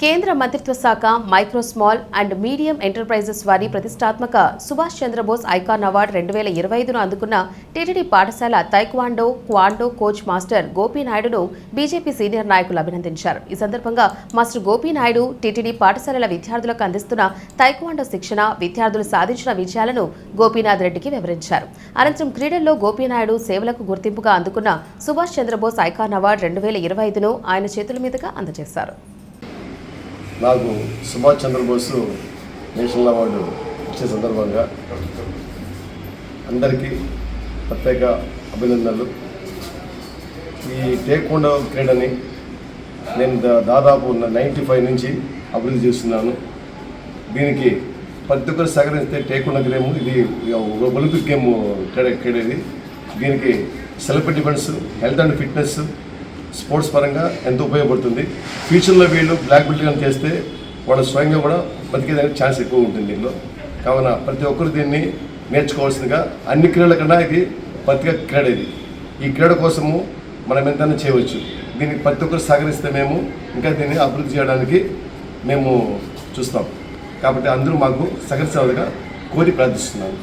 కేంద్ర మంత్రిత్వ శాఖ micro small and medium enterprises వారి ప్రతిష్టాత్మక సుభాష్ చంద్రబోస్ ఐకాన్ అవార్డు రెండు వేల ఇరవై ఐదును అందుకున్న టీటీడీ పాఠశాల తైక్వాండో క్వాండో కోచ్ మాస్టర్ గోపీనాయుడును బీజేపీ సీనియర్ నాయకులు అభినందించారు. ఈ సందర్భంగా మాస్టర్ గోపీనాయుడు టీటీడీ పాఠశాలల విద్యార్థులకు అందిస్తున్న తైక్వాండో శిక్షణ విద్యార్థులు సాధించిన విజయాలను గోపీనాథ్ రెడ్డికి వివరించారు. అనంతరం క్రీడల్లో గోపీనాయుడు సేవలకు గుర్తింపుగా అందుకున్న సుభాష్ చంద్రబోస్ ఐకాన్ అవార్డు రెండు వేల ఇరవై ఐదును ఆయన చేతుల మీదుగా అందజేశారు. నాకు సుభాష్ చంద్రబోసు నేషనల్ అవార్డు ఇచ్చే సందర్భంగా అందరికీ ప్రత్యేక అభినందనలు. ఈ టేకుండా క్రీడని నేను దాదాపు నైంటీ ఫైవ్ నుంచి అభివృద్ధి చేస్తున్నాను. దీనికి ప్రతి ఒక్కరు సహకరిస్తే టేకుండా గేమ్ ఇది ఒలింపిక్ గేమ్ క్రీడ క్రీడ ఇది. దీనికి self defence health and fitness sports పరంగా ఎంతో ఉపయోగపడుతుంది? ఫ్యూచర్లో వీళ్ళు బ్లాక్ బెల్ట్ కానీ చేస్తే వాళ్ళు స్వయంగా కూడా బతికేదానికి ఛాన్స్ ఎక్కువ ఉంటుంది దీనిలో కావున ప్రతి ఒక్కరు దీన్ని నేర్చుకోవాల్సిందిగా అన్ని క్రీడల కన్నా ఇది ప్రత్యేక క్రీడ ఇది. ఈ క్రీడ కోసము మనం ఎంతైనా చేయవచ్చు. దీనికి ప్రతి ఒక్కరు సహకరిస్తే మేము ఇంకా దీన్ని అభివృద్ధి చేయడానికి మేము చూస్తాం. కాబట్టి అందరూ మాకు సహకరించాలిగా కోరి ప్రార్థిస్తున్నాను